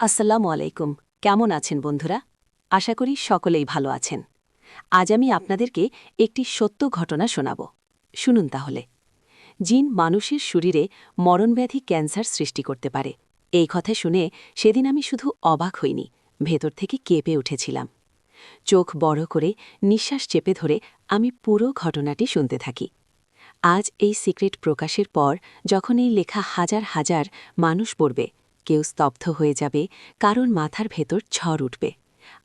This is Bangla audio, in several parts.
আসসালামু আলাইকুম। কেমন আছেন বন্ধুরা? আশা করি সকলেই ভালো আছেন। আজ আমি আপনাদেরকে একটি সত্য ঘটনা শোনাব। শুনুন তাহলে। জিন মানুষের শরীরে মরণব্যাধি ক্যান্সার সৃষ্টি করতে পারে। এই কথা শুনে সেদিন আমি শুধু অবাক হইনি, ভেতর থেকে কেঁপে উঠেছিলাম। চোখ বড় করে নিঃশ্বাস চেপে ধরে আমি পুরো ঘটনাটি শুনতে থাকি। আজ এই সিক্রেট প্রকাশের পর যখন এই লেখা হাজার হাজার মানুষ পড়বে কেউ স্তব্ধ হয়ে যাবে, কারণ মাথার ভেতর ঝড় উঠবে।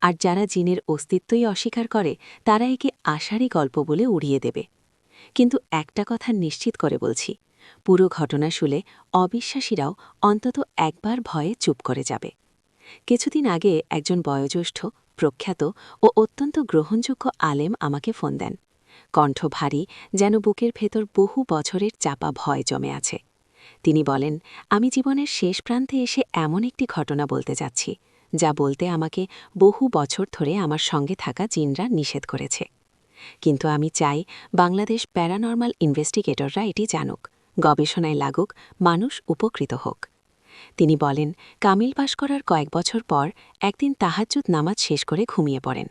আর যারা জিনের অস্তিত্বই অস্বীকার করে, তারা একে আশারই গল্প বলে উড়িয়ে দেবে। কিন্তু একটা কথা নিশ্চিত করে বলছি, পুরো ঘটনা শুলে অবিশ্বাসীরাও অন্তত একবার ভয়ে চুপ করে যাবে। কিছুদিন আগে একজন বয়োজ্যেষ্ঠ, প্রখ্যাত ও অত্যন্ত গ্রহণযোগ্য আলেম আমাকে ফোন দেন। কণ্ঠ ভারী, যেন বুকের ভেতর বহু বছরের চাপা ভয় জমে আছে। তিনি বলেন, আমি জীবনের শেষ প্রান্তে এসে এমন একটি ঘটনা বলতে যাচ্ছি, যা বলতে আমাকে বহু বছর ধরে আমার সঙ্গে থাকা জিনরা নিষেধ করেছে। কিন্তু আমি চাই বাংলাদেশ প্যারানর্মাল ইনভেস্টিগেটররা এটি জানুক, গবেষণায় লাগুক, মানুষ উপকৃত হোক। তিনি বলেন, কামিল পাশ করার কয়েক বছর পর একদিন তাহাজ্জুদ নামাজ শেষ করে ঘুমিয়ে পড়েন।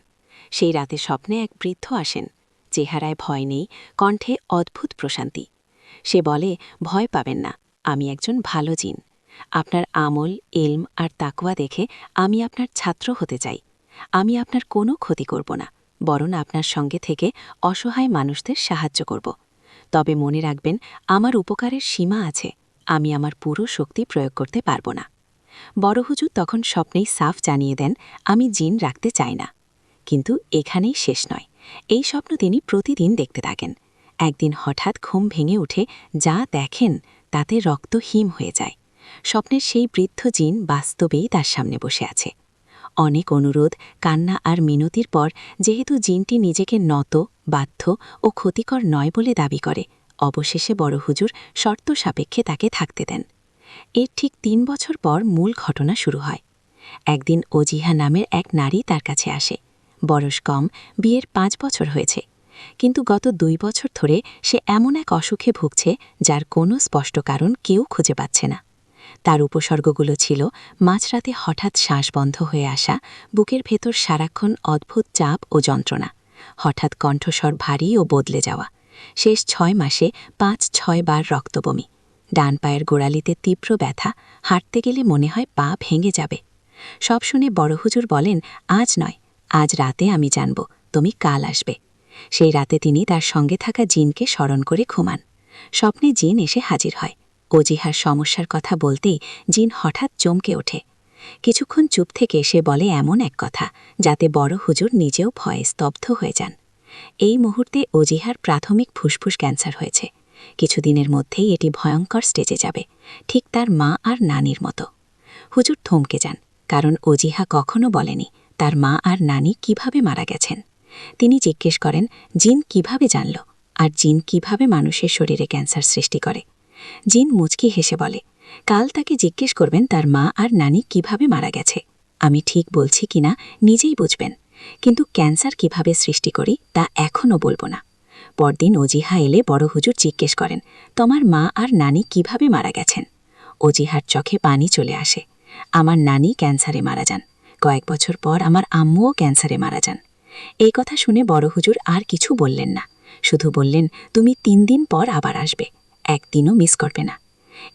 সেই রাতে স্বপ্নে এক বৃদ্ধ আসেন, চেহারায় ভয় নেই, কণ্ঠে অদ্ভুত প্রশান্তি। সে বলে, ভয় পাবেন না। আমি একজন ভালো জিন। আপনার আমল, এলম আর তাকুয়া দেখে আমি আপনার ছাত্র হতে চাই। আমি আপনার কোনো ক্ষতি করব না, বরং আপনার সঙ্গে থেকে অসহায় মানুষদের সাহায্য করব। তবে মনে রাখবেন, আমার উপকারের সীমা আছে, আমি আমার পুরো শক্তি প্রয়োগ করতে পারব না। বড় হুজুর তখন স্বপ্নেই সাফ জানিয়ে দেন, আমি জিন রাখতে চাই না। কিন্তু এখানেই শেষ নয়। এই স্বপ্ন তিনি প্রতিদিন দেখতে থাকেন। একদিন হঠাৎ ঘুম ভেঙে উঠে যা দেখেন তাতে রক্ত হিম হয়ে যায়। স্বপ্নের সেই বৃদ্ধ জিন বাস্তবেই তার সামনে বসে আছে। অনেক অনুরোধ, কান্না আর মিনতির পর যেহেতু জিনটি নিজেকে নত, বাধ্য ও ক্ষতিকর নয় বলে দাবি করে, অবশেষে বড় হুজুর শর্ত সাপেক্ষে তাকে থাকতে দেন। এর ঠিক তিন বছর পর মূল ঘটনা শুরু হয়। একদিন অজিহা নামের এক নারী তার কাছে আসে। বয়স কম, বিয়ের পাঁচ বছর হয়েছে। কিন্তু গত দুই বছর ধরে সে এমন এক অসুখে ভুগছে যার কোনো স্পষ্ট কারণ কেউ খুঁজে পাচ্ছে না। তার উপসর্গগুলো ছিল মাঝরাতে হঠাৎ শ্বাস বন্ধ হয়ে আসা, বুকের ভেতর সারাক্ষণ অদ্ভুত চাপ ও যন্ত্রণা, হঠাৎ কণ্ঠস্বর ভারী ও বদলে যাওয়া, শেষ ছয় মাসে পাঁচ ছয় বার রক্তবমি, ডান পায়ের গোড়ালিতে তীব্র ব্যথা, হাঁটতে গেলে মনে হয় পা ভেঙে যাবে। সব শুনে বড় হুজুর বলেন, আজ নয়, আজ রাতে আমি জানব, তুমি কাল আসবে। সেই রাতে তিনি তার সঙ্গে থাকা জিনকে স্মরণ করে ঘুমান। স্বপ্নে জিন এসে হাজির হয়। অজিহার সমস্যার কথা বলতেই জিন হঠাৎ চমকে ওঠে। কিছুক্ষণ চুপ থেকে সে বলে এমন এক কথা, যাতে বড় হুজুর নিজেও ভয়ে স্তব্ধ হয়ে যান। এই মুহূর্তে অজিহার প্রাথমিক ফুসফুস ক্যান্সার হয়েছে। কিছুদিনের মধ্যেই এটি ভয়ঙ্কর স্টেজে যাবে, ঠিক তার মা আর নানির মতো। হুজুর থমকে যান, কারণ অজিহা কখনো বলেনি, তার মা আর নানি কীভাবে মারা গেছেন। তিনি জিজ্ঞেস করেন, জিন কীভাবে জানল? আর জিন কীভাবে মানুষের শরীরে ক্যান্সার সৃষ্টি করে? জিন মুচকি হেসে বলে, কাল তাকে জিজ্ঞেস করবেন তার মা আর নানি কীভাবে মারা গেছে। আমি ঠিক বলছি কিনা নিজেই বুঝবেন। কিন্তু ক্যান্সার কীভাবে সৃষ্টি করি তা এখনও বলব না। পরদিন অজিহা এলে বড় হুজুর জিজ্ঞেস করেন, তোমার মা আর নানি কীভাবে মারা গেছেন? অজিহার চোখে পানি চলে আসে, আমার নানি ক্যান্সারে মারা যান। কয়েক বছর পর আমার আম্মুও ক্যান্সারে মারা যান। এই কথা শুনে বড় হুজুর আর কিছু বললেন না। শুধু বললেন, তুমি তিন দিন পর আবার আসবে। একদিনও মিস করবে না।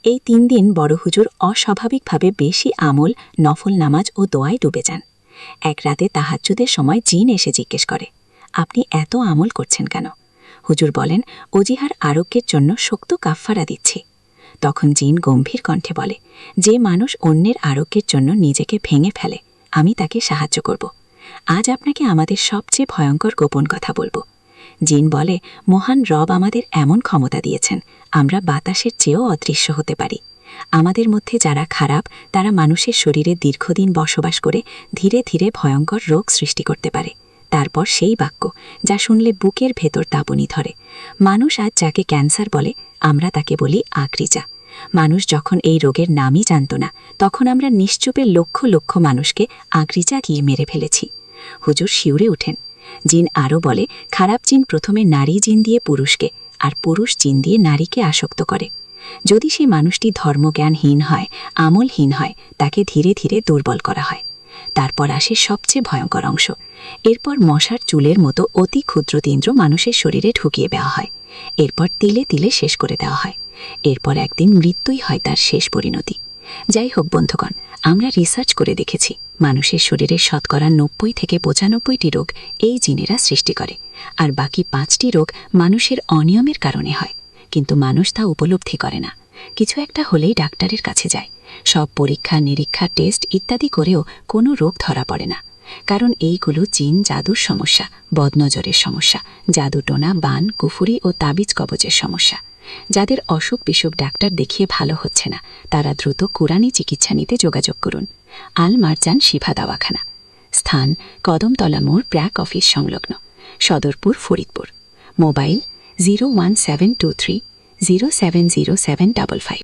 এই তিন দিন বড় হুজুর অস্বাভাবিকভাবে বেশি আমল, নফল নামাজ ও দোয়ায় ডুবে যান। এক রাতে তাহাজ্জুদের সময় জিন এসে জিজ্ঞেস করে, আপনি এত আমল করছেন কেন? হুজুর বলেন, অজিহার আরোগ্যের জন্য শক্ত কাফফারা দিচ্ছি। তখন জিন গম্ভীর কণ্ঠে বলে, যে মানুষ অন্যের আরোগ্যের জন্য নিজেকে ভেঙে ফেলে, আমি তাকে সাহায্য করব। আজ আপনাকে আমাদের সবচেয়ে ভয়ঙ্কর গোপন কথা বলব। জিন বলে, মহান রব আমাদের এমন ক্ষমতা দিয়েছেন, আমরা বাতাসের চেয়েও অদৃশ্য হতে পারি। আমাদের মধ্যে যারা খারাপ, তারা মানুষের শরীরে দীর্ঘদিন বসবাস করে ধীরে ধীরে ভয়ঙ্কর রোগ সৃষ্টি করতে পারে। তারপর সেই বাক্য, যা শুনলে বুকের ভেতর তাপনি ধরে। মানুষ আজ যাকে ক্যান্সার বলে, আমরা তাকে বলি আকরিজা। মানুষ যখন এই রোগের নামই জানত না, তখন আমরা নিশ্চুপে লক্ষ লক্ষ মানুষকে আগ্রিজা গিয়ে মেরে ফেলেছি। হুজুর শিউরে উঠেন। জিন আরও বলে, খারাপ জিন প্রথমে নারী জিন দিয়ে পুরুষকে, আর পুরুষ জিন দিয়ে নারীকে আসক্ত করে। যদি সেই মানুষটি ধর্মজ্ঞানহীন হয়, আমলহীন হয়, তাকে ধীরে ধীরে দুর্বল করা হয়। তারপর আসে সবচেয়ে ভয়ঙ্কর অংশ। এরপর মশার চুলের মতো অতি ক্ষুদ্র তিন্দ্র মানুষের শরীরে ঢুকিয়ে দেওয়া হয়। এরপর তিলে তিলে শেষ করে দেওয়া হয়। এরপর একদিন মৃত্যুই হয় তার শেষ পরিণতি। যাই হোক বন্ধুগণ, আমরা রিসার্চ করে দেখেছি, মানুষের শরীরে শতকরা নব্বই থেকে পঁচানব্বইটি রোগ এই জিনেরা সৃষ্টি করে। আর বাকি পাঁচটি রোগ মানুষের অনিয়মের কারণে হয়। কিন্তু মানুষ তা উপলব্ধি করে না। কিছু একটা হলেই ডাক্তারের কাছে যায়। সব পরীক্ষা, নিরীক্ষা, টেস্ট ইত্যাদি করেও কোনো রোগ ধরা পড়ে না। কারণ এইগুলো জিন জাদুর সমস্যা, বদনজরের সমস্যা জাদুটোনা বান, কুফুরি ও তাবিজ কবজের সমস্যা। যাদের অসুখ বিসুখ ডাক্তার দেখিয়ে ভালো হচ্ছে না, তারা দ্রুত কোরআনি চিকিৎসা নিতে যোগাযোগ করুন। আল মারজান শিভা দাওয়াখানা। স্থান, কদমতলা মোড় ব্র্যাক অফিস সংলগ্ন। Sadarpur, Faridpur. Mobile zero one seven two three 07075.